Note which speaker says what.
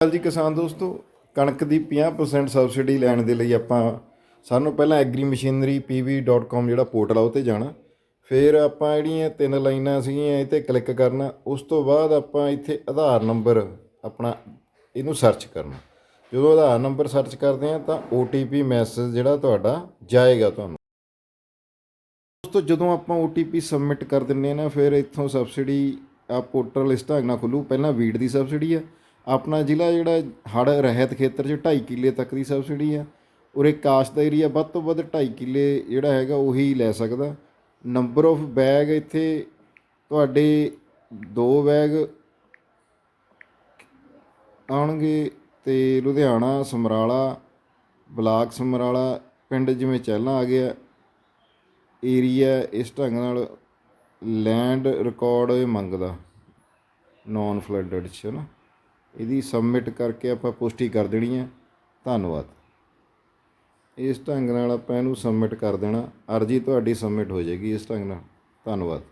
Speaker 1: ਹਾਲ ਜੀ ਕਿਸਾਨ ਦੋਸਤੋ, ਕਣਕ ਦੀ 50% ਸਬਸਿਡੀ ਲੈਣ ਦੇ ਲਈ ਆਪਾਂ ਸਾਨੂੰ ਪਹਿਲਾਂ ਐਗਰੀ ਮਸ਼ੀਨਰੀ pv.com ਜਿਹੜਾ ਪੋਰਟਲ ਆ ਉਹ ਤੇ ਜਾਣਾ। ਫਿਰ ਆਪਾਂ ਜਿਹੜੀਆਂ ਤਿੰਨ ਲਾਈਨਾਂ ਸੀਗੀਆਂ, ਇਹ ਤੇ ਕਲਿੱਕ ਕਰਨਾ। ਉਸ ਤੋਂ ਬਾਅਦ ਆਪਾਂ ਇੱਥੇ ਆਧਾਰ ਨੰਬਰ ਆਪਣਾ ਇਹਨੂੰ ਸਰਚ ਕਰਨਾ। ਜਦੋਂ ਆਧਾਰ ਨੰਬਰ ਸਰਚ ਕਰਦੇ ਆ ਤਾਂ OTP ਮੈਸੇਜ ਜਿਹੜਾ ਤੁਹਾਡਾ ਜਾਏਗਾ ਤੁਹਾਨੂੰ। ਦੋਸਤੋ, ਜਦੋਂ ਆਪਾਂ OTP ਸਬਮਿਟ ਕਰ ਦਿੰਨੇ ਆ ਨਾ, ਫਿਰ ਇੱਥੋਂ ਸਬਸਿਡੀ ਆ ਪੋਰਟਲ ਇਸ ਢੰਗ ਨਾਲ ਖੁੱਲੂ। ਪਹਿਲਾਂ ਵੀਟ ਦੀ ਸਬਸਿਡੀ ਆ ਆਪਣਾ ਜ਼ਿਲ੍ਹਾ ਜਿਹੜਾ ਹੜ ਰਹਿਤ ਖੇਤਰ 'ਚ 2.5 ਕਿੱਲੇ ਤੱਕ ਦੀ ਸਬਸਿਡੀ ਆ ਉਰੇ ਕਾਸ਼ ਦਾ ਏਰੀਆ ਵੱਧ ਤੋਂ ਵੱਧ 2.5 ਕਿੱਲੇ ਜਿਹੜਾ ਹੈਗਾ ਉਹੀ ਲੈ ਸਕਦਾ। ਨੰਬਰ ਆਫ ਬੈਗ ਇੱਥੇ ਤੁਹਾਡੇ ਦੋ ਬੈਗ ਆਉਣਗੇ ਤੇ ਲੁਧਿਆਣਾ, ਸਮਰਾਲਾ, ਬਲਾਕ ਸਮਰਾਲਾ, ਪਿੰਡ ਜਿਵੇਂ ਚਹਿਲਾਂ ਆ ਗਿਆ ਏਰੀਆ ਇਸ ਢੰਗ ਨਾਲ ਲੈਂਡ ਰਿਕਾਰਡ ਇਹ ਮੰਗਦਾ ਨਾਨ ਫਲੱਡਡ ਚ ਨਾ ਇਹਦੀ ਸਬਮਿਟ ਕਰਕੇ ਆਪਾਂ ਪੁਸ਼ਟੀ ਕਰ ਦੇਣੀ ਹੈ ਧੰਨਵਾਦ। ਇਸ ਢੰਗ ਨਾਲ ਆਪਾਂ ਇਹਨੂੰ ਸਬਮਿਟ ਕਰ ਦੇਣਾ। ਅਰਜੀ ਤੁਹਾਡੀ ਸਬਮਿਟ ਹੋ ਜਾਏਗੀ ਇਸ ਢੰਗ ਨਾਲ। ਧੰਨਵਾਦ।